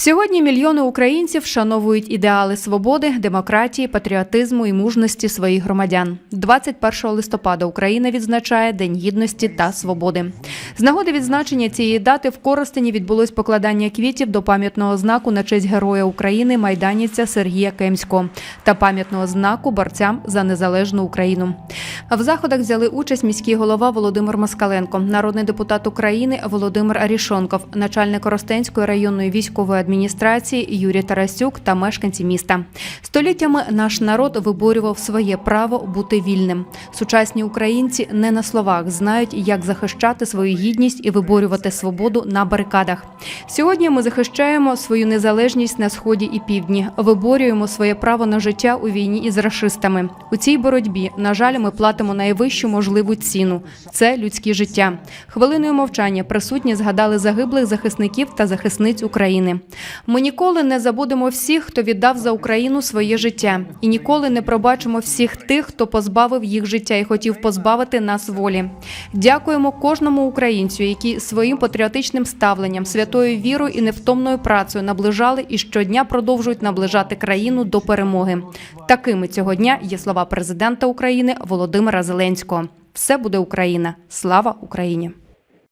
Сьогодні мільйони українців вшановують ідеали свободи, демократії, патріотизму і мужності своїх громадян. 21 листопада Україна відзначає День гідності та свободи. З нагоди відзначення цієї дати в Коростені відбулось покладання квітів до пам'ятного знаку на честь Героя України майданівця Сергія Кемського та пам'ятного знаку борцям за незалежну Україну. В заходах взяли участь міський голова Володимир Москаленко, народний депутат України Володимир Арішонков, начальник Коростенської районної військової адміністрації Юрій Тарасюк та мешканці міста. Століттями наш народ виборював своє право бути вільним. Сучасні українці не на словах знають, як захищати свою гідність і виборювати свободу на барикадах. Сьогодні ми захищаємо свою незалежність на сході і півдні, виборюємо своє право на життя у війні із рашистами. У цій боротьбі, на жаль, ми платимо найвищу можливу ціну це людські життя. Хвилиною мовчання присутні згадали загиблих захисників та захисниць України. Ми ніколи не забудемо всіх, хто віддав за Україну своє життя, і ніколи не пробачимо всіх тих, хто позбавив їх життя і хотів позбавити нас волі. Дякуємо кожному українцю, який своїм патріотичним ставленням, святою вірою і невтомною працею наближали і щодня продовжують наближати країну до перемоги. Такими цього дня є слова президента України Володимира Зеленського. Все буде Україна. Слава Україні!